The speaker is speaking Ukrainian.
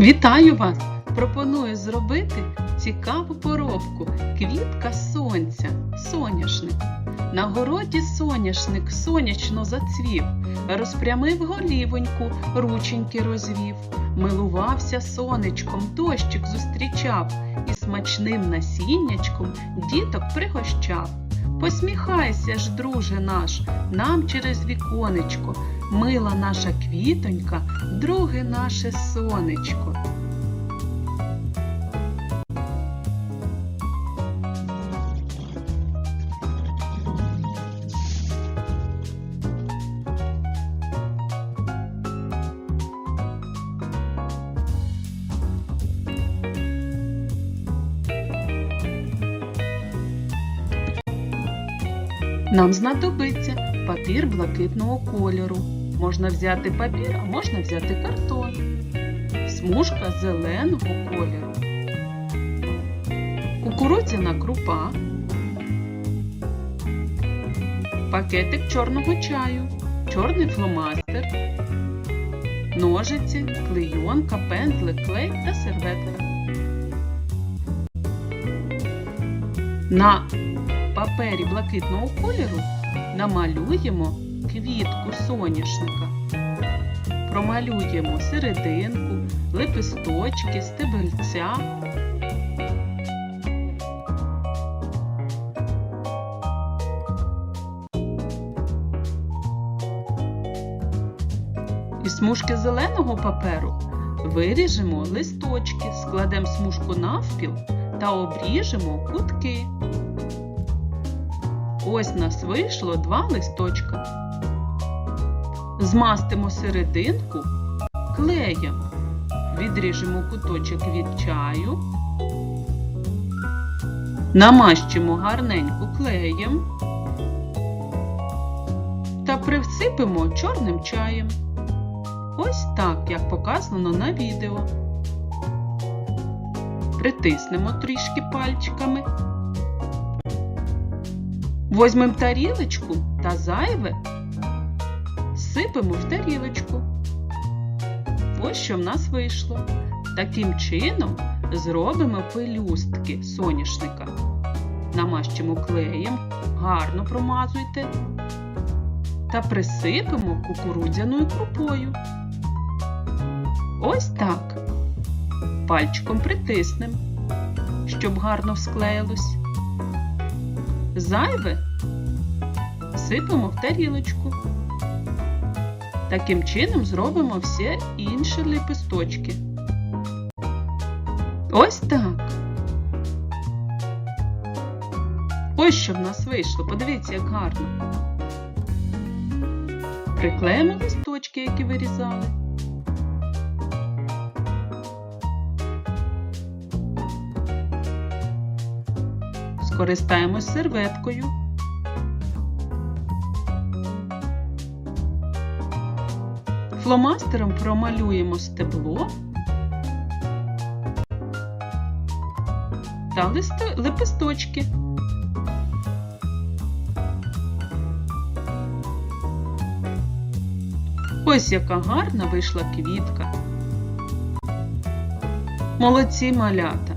Вітаю вас! Пропоную зробити цікаву поробку квітка сонця, соняшник. На городі соняшник сонячно зацвів, розпрямив голівоньку, рученьки розвів, милувався сонечком, дощик зустрічав і смачним насіннячком діток пригощав. Посміхайся ж, друже наш, нам через віконечко, мила наша квітонька, друге наше сонечко. Нам знадобиться папір блакитного кольору. Можна взяти папір, а можна взяти картон. Смужка зеленого кольору. Кукурудзяна крупа. Пакетик чорного чаю. Чорний фломастер. Ножиці, клейонка, пензлик, клей та серветка. На папері блакитного кольору намалюємо квітку соняшника. Промалюємо серединку, лепесточки, стебельця. Із смужки зеленого паперу виріжемо листочки, складемо смужку навпіл та обріжемо кутки. Ось нас вийшло два листочка. Змастимо серединку клеєм. Відріжемо куточок від чаю. Намащимо гарненько клеєм та присипемо чорним чаєм. Ось так, як показано на відео. Притиснемо трішки пальчиками. Возьмемо тарілочку та зайве сипемо в тарілочку. Ось що в нас вийшло. Таким чином зробимо пелюстки соняшника. Намащимо клеєм, гарно промазуйте та присипемо кукурудзяною крупою. Ось так. Пальчиком притиснемо, щоб гарно склеїлось. Зайве сипемо в тарілочку. Таким чином зробимо всі інші лепесточки. Ось так. Ось що в нас вийшло. Подивіться, як гарно. Приклеїмо листочки, які вирізали. Скористаємось серветкою. Фломастером промалюємо стебло та лепесточки. Ось яка гарна вийшла квітка. Молодці малята!